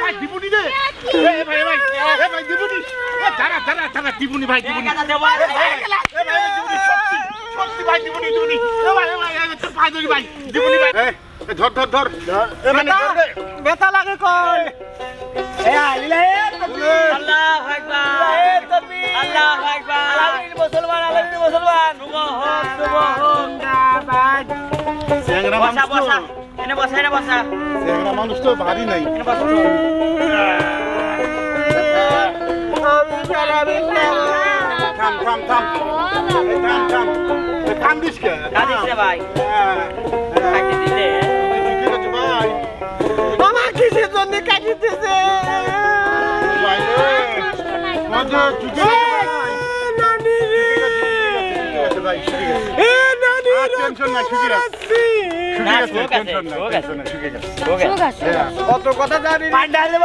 ভাই দিবুনি রে এ ভাই এ ভাই এ ভাই দিবুনি এ দাঁড়া দাঁড়া দাঁড়া দিবুনি ভাই দিবুনি এ ভাই এ ভাই দিবুনি সত্যি সত্যি ভাই দিবুনি দিবুনি এ ভাই এ ভাই এ তোর পায়ে ধরি ধর ধর। মানে বেতা লাগে বসা মানুষ তো। এনে বসা এনে বসা। চ্যাংরা ভারী নাই। থাম থাম থাম। থাম থাম। কান্দিস কে? কাঁদিস রে ভাই। হ্যাঁ, হ্যাঁ। আমার কিসের জন্য কাটিতেছে হ্যাঁ। অত কথা জানি পান্ডা দেব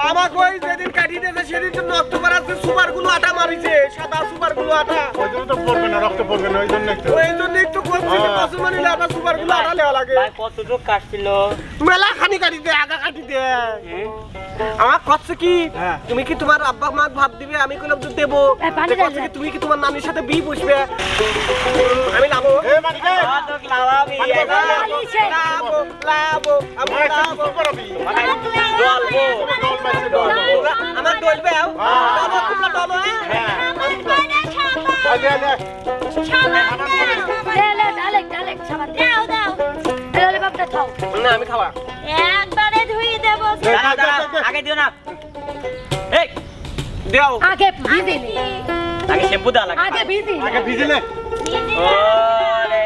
আমাকে ওই যেদিন কাটিয়ে দিয়েছে সেদিন তো নষ্ট করার সুপারগুলো আটা মারিছে সাদা সুপারগুলো আটা। ওই জন্য তো পড়বে না রক্ত পড়বে না ওই জন্যই তো। ওই জন্য একটু করছি যে হ্যাঁ। আটা সুপারগুলো আটা লেওয়া লাগে। ভাই কতটুক কাটছিল? মেলা খানি কাটি দে আগা কাটি দে। আমার কচ্ছে কি? হ্যাঁ। তুমি কি তোমার আব্বা মা ভাব দিবে? আমি তো দেবো? কি তুমি কি তোমার নানির সাথে বি বসবে লাবো। লাবো লাবো আমি লাবো। আমার ডলবে হ্যাঁ। তোমরা না আগে দিও না আগে শ্যাম্পু দাও আগে ভিজিনি আগে ভিজিলে ওরে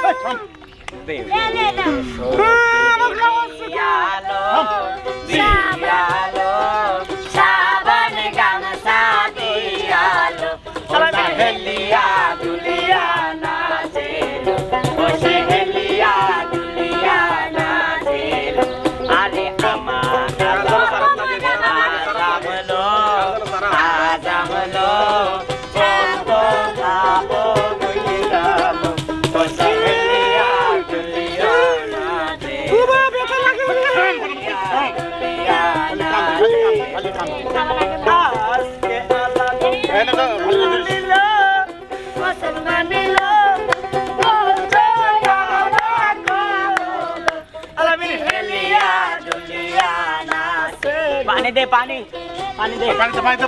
এই, থাম। দিয়ালো সাবান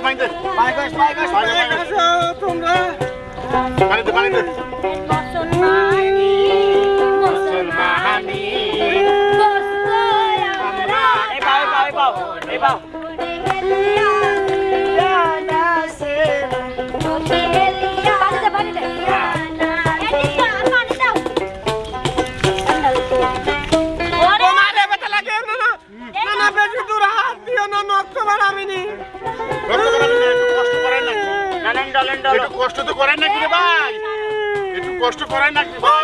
পানিতে, পানিতে, পানিতে। পানিতে, কষ্ট করাই নাকি? ভাই?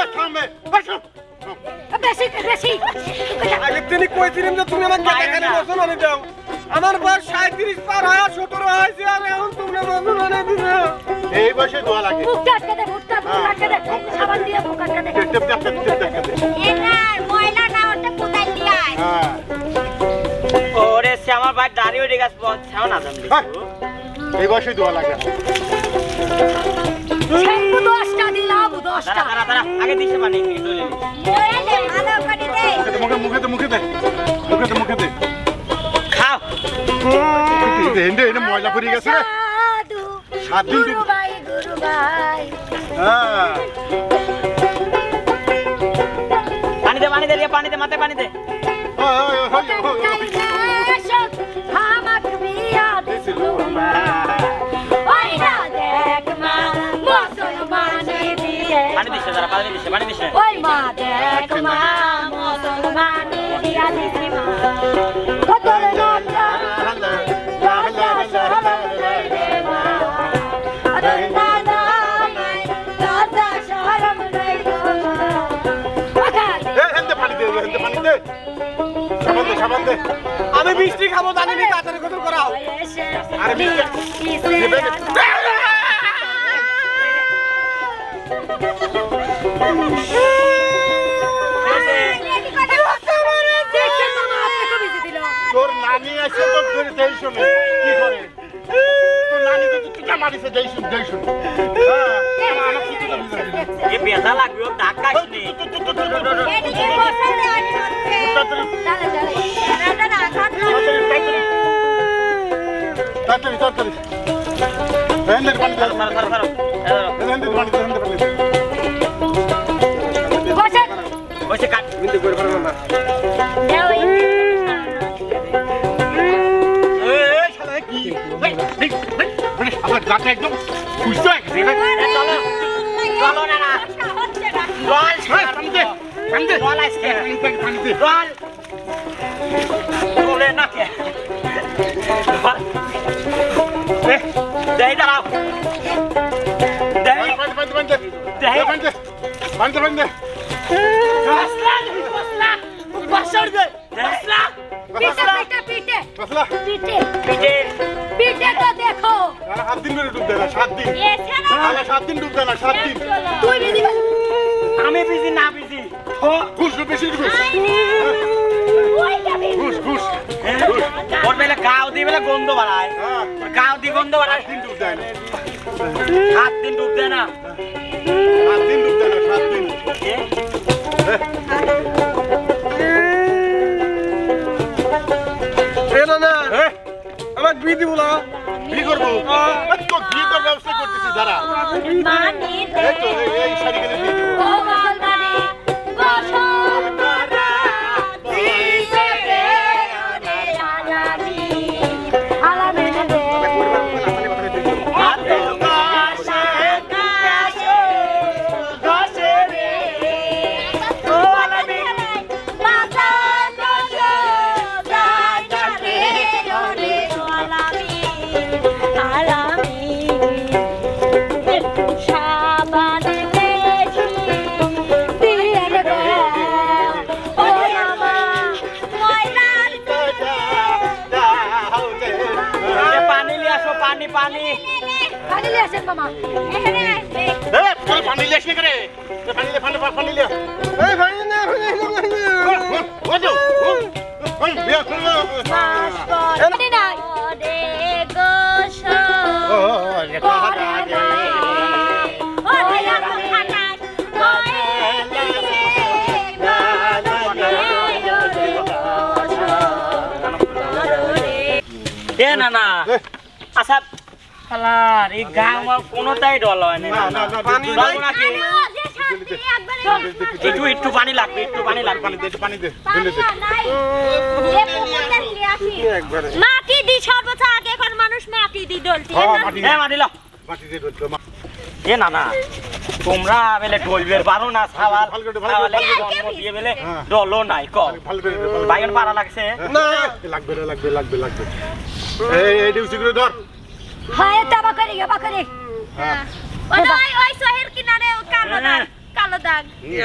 এ, থাম বে, এই, থাম, থাম। বেশি বেশি। আগে তিনি কইছিলেন যে তুমি দাও। আমার বয়স সাঁত্রিশ পার হয় সতেরো হয়েছে আর এখন তোমরা মুসলমানে দিবে এই বয়সে দোয়া লাগে। মুখটা আটকে দে মুখটা মুখ আটকে দে। সাবান দিয়ে মুখ আটকে দে। Tape tape tape tape tape tape. Tape. হ্যাঁ। ওরে সে আমার ভাই দাঁড়িয়ে গেছে ছাও না। এই বয়সে দোয়া লাগে। শ্যাম্পু দশটা দিলাম দশটা দাঁড়া আগে দিছে মানে মুখে মুখে দে মুখে দে মুখে দে মুখে দে খাও হেন্ডে হেন্ডে ময়লা পড়ে গেছে রে সাত দিন গুরু ভাই গুরু ভাই হ্যাঁ পানি দে পানি দে পানি দে মাথায় পানি দে ওই, ওই, ওই, ওই মা দেখ মা মুসলমানি দিয়া দিছি মা কতর নটা রাজা সরম লইলে মা আদর দে আমি মিষ্টি খাব জানি নি তাড়াতাড়ি গোসল করাও আরে মিষ্টি তোর নানি আছে তো করে দেই শুনে কি করে তোর নানি তো হ্যাঁ তাড়াতাড়ি তাড়াতাড়ি কি এই এই এই মানে আমার গাটা একদম সুস্থ হয়ে গেছে রে। চলো চলো না না জল এই, পানি দে পানি দে জল আসছে পানি দে পানি দে জল চলে না কে এই, দেই দাঁড়াও দেই পানি পানি পানি দে দেই এই, পানি দে পানি দে পানি দে বসলা পিঠে দেখো। আর সাত দিন করে ডুব দেয় না সাত দিন। আরে সাত দিন ডুব দেয় না সাত দিন। তুই বিধি আমি বিজি না বিজি। ঘুষ বেশি ঘুষ ঘুষ। ঘুষ। ওর বেলে গাও দিয়ে বেলে গন্ধ বাড়ায়। হ্যাঁ। গাও দিয়ে গন্ধ বাড়ায়। দিন ডুব দেয় না। সাত দিন ডুব দেয় না। সাত দিন ডুব দেয় না সাত দিন। এ? এ না না। আমার কি করব এই তো ব্যবস্থা করতেছি দাঁড়া। এই শাড়ি নিয়ে আসেন মামা? এখানে পানি লিয়ে আসলে করে পানি এই ও তো বিয়া নাই ও এ না না আচ্ছা খালার এই গা আমার কোনোটাই ডল হয় না। না না না পানি নাকি একটু একটু পানি লাগবে একটু পানি লাগবে। পানি দে পানি দে ঢেলে দে। মাটি দি সর্বোচ্চ আগে এখন মানুষ মাটি দি ডলতি হ্যাঁ মাটি হ্যাঁ লাও মাটি দে ঢলতো এ না না। তোমরা বেলে ডলবের পারো না সাওয়াল সাওয়ালে জন্ম দিয়ে বেলে হ্যাঁ। ডলও নাই ক। বাইগন পারা লাগছে? না। লাগবে লাগবে লাগবে লাগবে। এই এই ডিউসি করে ধর। হয় গা হ্যাঁ। ওই ওই শহর কিনারে কালো দাগ কালো দাগ।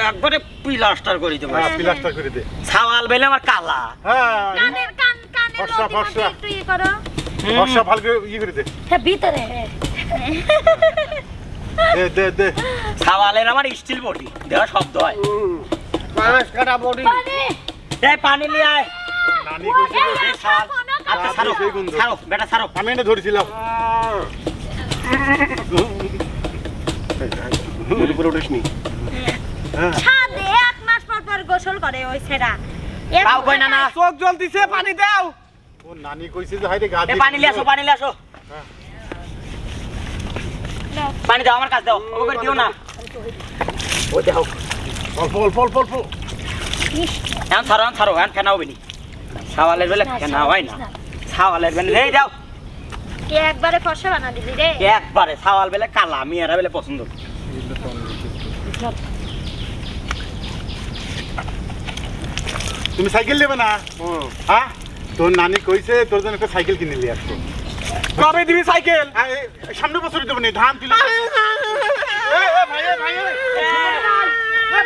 একবারে পিলাস্টার করে হ্যাঁ প্লাস্টার করে দে। সাওয়াল বেলে আমার কালা। হ্যাঁ। কানের কান ফর্সা, ফর্সা। একটু ইয়ে করো। বর্ষা ভালো করে করে দে। হ্যাঁ ভিতরে। দে দে দে। সাওয়ালের আমার স্টিল বডি দেওয়া শব্দ হয়। পাঁচ কাটা বডি পানি। এই পানি নিয়ে আয়। নানি কইছে এই সাওয়াল আচ্ছা ছাড়ো ছাড়ো বেটা ছাড়ো। আমি এটা ধরেছিলাম। উপরে উঠিস হ্যাঁ। ছাদে এক মাস পর পর গোসল করে ওই ছেড়া। তাও কই না না। চোখ জ্বলতিছে পানি দাও। ও নানি কইছে যে হাইরে গা পানি নিয়ে পানি নিয়ে পানি দাও আমার কাছে দাও। ওকে দিও না। ও দাও অল্প অল্প অল্প অল্প। এখন ছাড়ো এখন ছাড়ো এখন ফেনা হবে নি সাওয়ালের বেলে ফেনা হয় না। কে একবারে বানা দিবি রে? একবারে সাওয়াল বেলে কালা মেয়েরা বেলে পছন্দ। তুমি সাইকেল নেবে না? হ্যাঁ তোর নানি কইছে তোর জন্য একটা সাইকেল কিনে নিয়ে আসতো কবে দিবি সাইকেল? আরে, সামনে বছর দেবো নি ধান তুলে এ, এ, ভাই এ, ভাই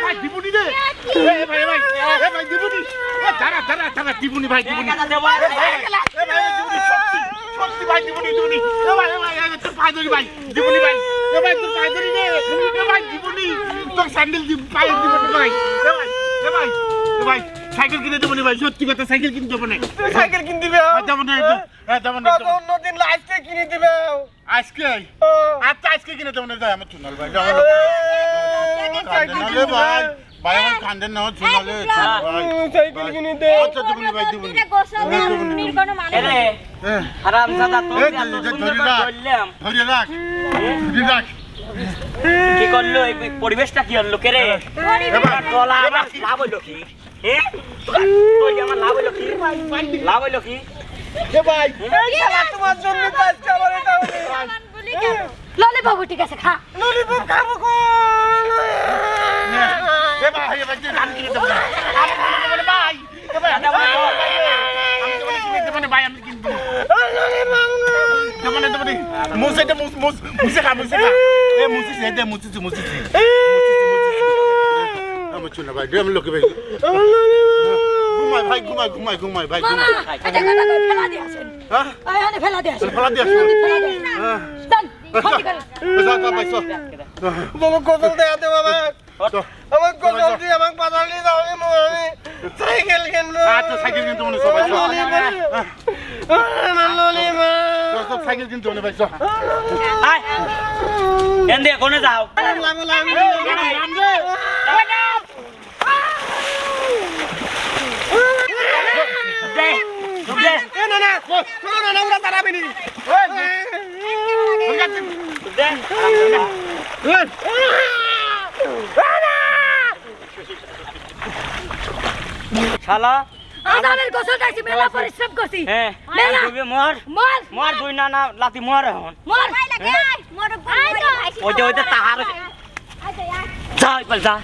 ভাই। দিবনি রে। এ ভাই এ ভাই এ ভাই দিবনি। এ দাঁড়া দাঁড়া দাঁড়া দিবনি ভাই দিবনি। ভাই দিবনি দিবনি। এ ভাই এ ভাই এ তোর পায়ে ধরি ভাই দিবনি ভাই। এ ভাই তোর পায়ে ধরি রে। এ ভাই দিবনি। তোর স্যান্ডেল দি পায়ে দিবনি ভাই। এ ভাই এ ভাই এ ভাই সাইকেল কিনে দেবনি ভাই। সত্যি কথা সাইকেল কিনে দেবো না। সাইকেল কিনে দিবে? আর দেবো না হ্যাঁ দেবো না কত অন্যদিন লাস্টে কিনে দিবে? আজকে? আচ্ছা আজকে কিনে দেবো না যাই আমার চুনাল ভাই সাইকেল কিনে ভাই। দে। আচ্ছা মানে। হ্যাঁ। কি করল? এই পরিবেশটা কি হলো কে রে? লাভ কি? হ্যাঁ আমার লাভ হইল কি? লাভ হইল কি? তোমার জন্য বলি? ললিপপ ঠিক আছে খা। ললিপপ খাব কোন? এ ভাই এ ভাই তুই গান কিনে দেবো আমি কিনে দেবো না ভাই। এ ভাই আমি না কিনে দেবো ভাই আমি দেবো না। দেবো দে খা খা এ সে দে আমার চুনা ভাই দে আমি লোকে ভাই। ঘুমাই ভাই ঘুমাই ঘুমাই ঘুমাই ভাই ঘুমাই। এটা ফেলা দিয়ে আসেন। হ্যাঁ? ফেলা দিয়ে আসেন। ফেলা দিয়ে আসো। ফেলা দিয়ে আসেন। হ্যাঁ বাবা গোসল দেয়া দে বাবা আমার গোসল দিয়ে আমাকে বাজার নিয়ে যাও আমি সাইকেল কিনবো আচ্ছা সাইকেল কিনতে মনে সবাই আমার সাইকেল কিনতে মনে ভাই আয় এন দিয়ে কোনে যাও লাগো লাগো নাম রে দে দে এ না না না না না ওরা দাঁড়াবে নি দে শালা। আজ আমি গোসল দিয়েছি মেলা পরিশ্রম করছি। হ্যাঁ মেলা। তুমি মর মর। মর দুই না না লাতি মর এখন। মর। মর ওইটা ওইটা তাহার যা যা।